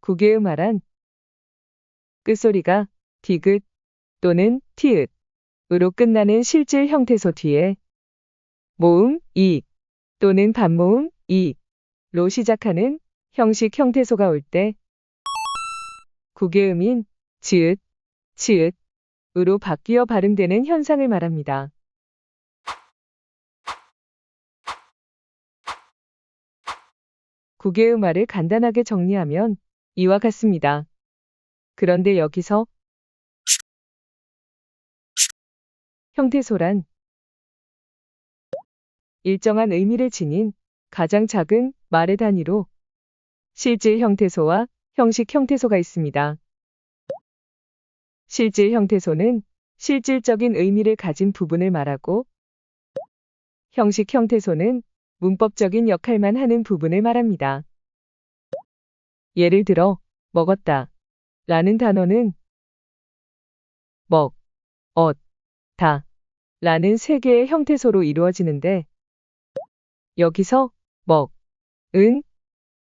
국외음화란 끝소리가 디귿 또는 티읕으로 끝나는 실질 형태소 뒤에 모음 이 또는 반모음 이로 시작하는 형식 형태소가 올때 국외음인 지읒, 치읒으로 바뀌어 발음되는 현상을 말합니다. 국외음화를 간단하게 정리하면 이와 같습니다. 그런데 여기서 형태소란 일정한 의미를 지닌 가장 작은 말의 단위로 실질 형태소와 형식 형태소가 있습니다. 실질 형태소는 실질적인 의미를 가진 부분을 말하고 형식 형태소는 문법적인 역할만 하는 부분을 말합니다. 예를 들어 먹었다. 라는 단어는 먹, 엇, 다. 라는 세 개의 형태소로 이루어지는데 여기서 먹, 은,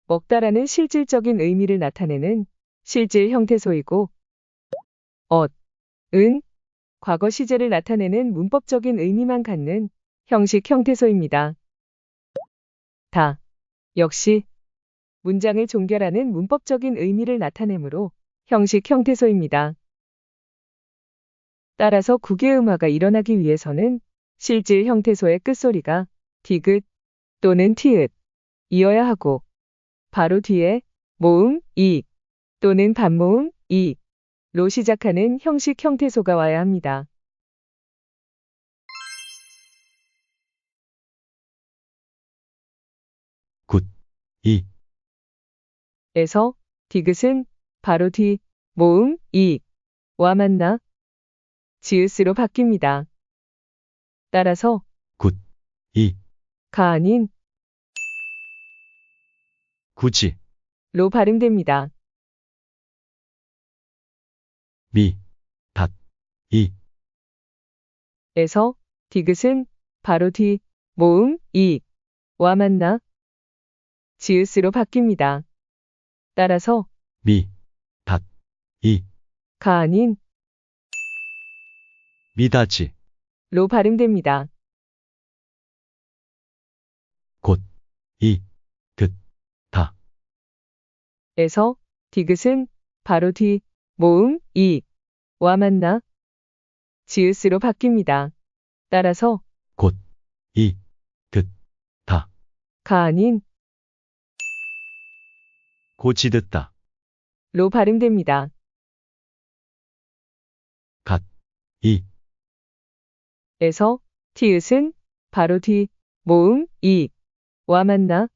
먹다라는 실질적인 의미를 나타내는 실질 형태소이고 엇, 은, 과거 시제를 나타내는 문법적인 의미만 갖는 형식 형태소입니다. 다, 역시 문장을 종결하는 문법적인 의미를 나타내므로 형식 형태소입니다. 따라서 국외음화가 일어나기 위해서는 실질 형태소의 끝소리가 디귿 또는 티읕 이어야 하고 바로 뒤에 모음 이 또는 반모음 이로 시작하는 형식 형태소가 와야 합니다. 이, 에서 디귿은 바로 뒤 모음 이와 만나 지읒으로 바뀝니다. 따라서 이, 가 아닌 굳이, 로 발음됩니다. 미, 닷, 이, 에서 디귿은 바로 뒤 모음 이와 만나 지읒으로 바뀝니다. 따라서 미, 닷, 이, 가 아닌 미다지, 로 발음됩니다. 곧, 이, 듯, 다, 에서 디귿은 바로 뒤 모음 이 와 만나? 지읒으로 바뀝니다. 따라서 곧, 이, 듯, 다, 가 아닌 고지 듣다, 로 발음됩니다. 이, 에서 티읕은 바로 뒤 모음 이 와 만나?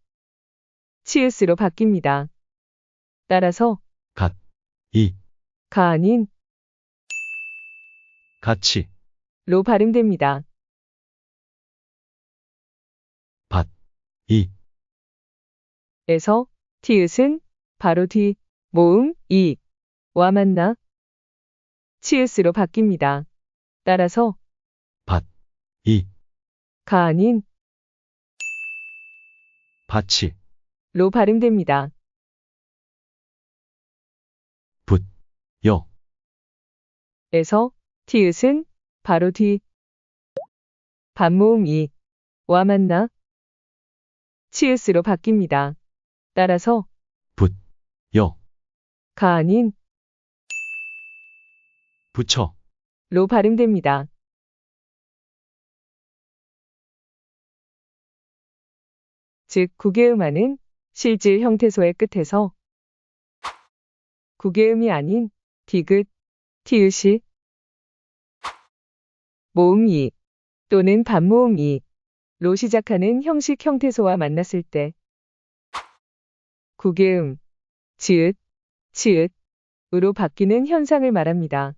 치읕으로 바뀝니다. 따라서 이, 가 아닌 같이, 로 발음됩니다. 이, 에서 티읕은 바로 뒤 모음 이와 만나 치읕으로 바뀝니다. 따라서 이, 가 아닌 밭이, 로 발음됩니다. 여, 에서 티읕은 바로 뒤 반모음 이와 만나 치읕으로 바뀝니다. 따라서 여, 가 아닌 붙여, 로 발음됩니다. 즉 국외음화는 실질 형태소의 끝에서 국외음이 아닌 디귿, 티읕이 모음 이 또는 반모음 이로 시작하는 형식 형태소와 만났을 때 국외음, 지읒, 치읒으로 바뀌는 현상을 말합니다.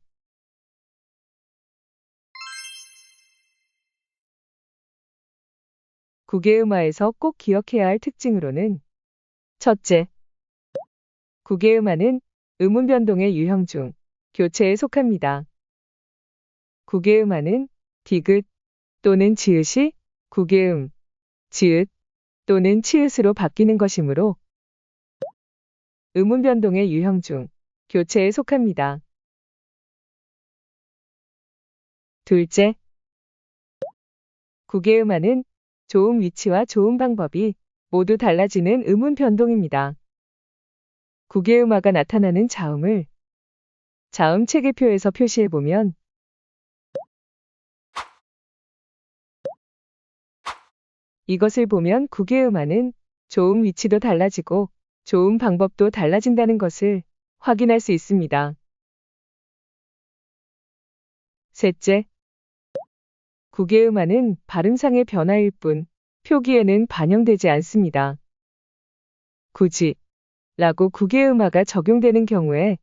국외음화에서 꼭 기억해야 할 특징으로는 첫째, 국외음화는 음운 변동의 유형 중 교체에 속합니다. 국외음화는 디귿 또는 지읒이 국외음, 지읒 또는 치읒으로 바뀌는 것이므로 음운 변동의 유형 중 교체에 속합니다. 둘째, 국외음화는 좋은 위치와 좋은 방법이 모두 달라지는 음운 변동입니다. 국외음화가 나타나는 자음을 자음 체계표에서 표시해보면 이것을 보면 국외음화는 좋은 위치도 달라지고 좋은 방법도 달라진다는 것을 확인할 수 있습니다. 셋째, 국외음화는 발음상의 변화일 뿐 표기에는 반영되지 않습니다. 굳이 라고 국외음화가 적용되는 경우에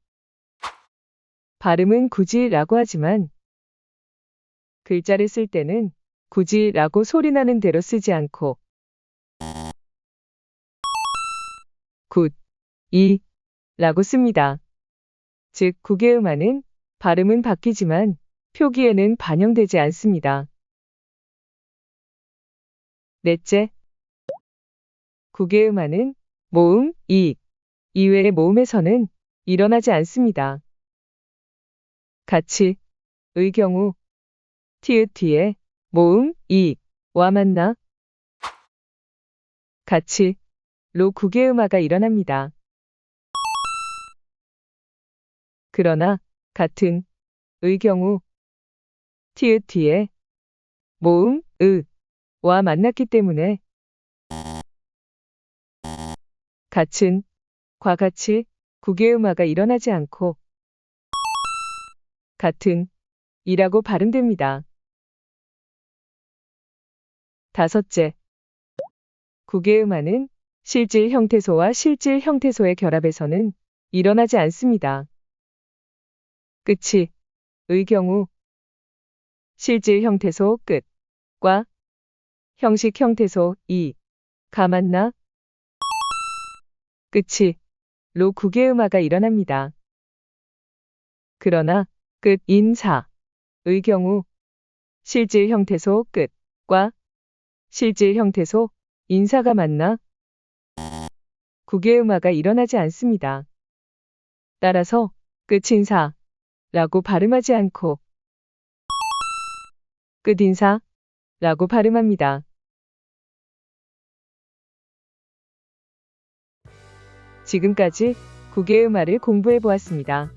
발음은 굳이 라고 하지만 글자를 쓸 때는 굳이 라고 소리나는 대로 쓰지 않고 굿, 이 라고 씁니다. 즉, 국외음화는 발음은 바뀌지만 표기에는 반영되지 않습니다. 넷째, 국외음화는 모음, 이익 이외의 모음에서는 일어나지 않습니다. 같이, 의 경우, 티읕 뒤에 모음, 이익, 와 만나 같이, 로 국외음화가 일어납니다. 그러나, 같은, 의 경우, 티읕 뒤에 모음, 의, 와 만났기 때문에 같은, 과 같이 국외음화가 일어나지 않고 같은, 이라고 발음됩니다. 다섯째, 국외음화는 실질 형태소와 실질 형태소의 결합에서는 일어나지 않습니다. 끝이, 의 경우, 실질 형태소 끝과 형식 형태소 이, 가 만나 끝이, 로 국외음화가 일어납니다. 그러나, 끝, 인 사, 의 경우, 실질 형태소 끝과 실질 형태소 인사가 만나 국외음화가 일어나지 않습니다. 따라서 끝인사 라고 발음하지 않고 끝인사 라고 발음합니다. 지금까지 국외음화를 공부해 보았습니다.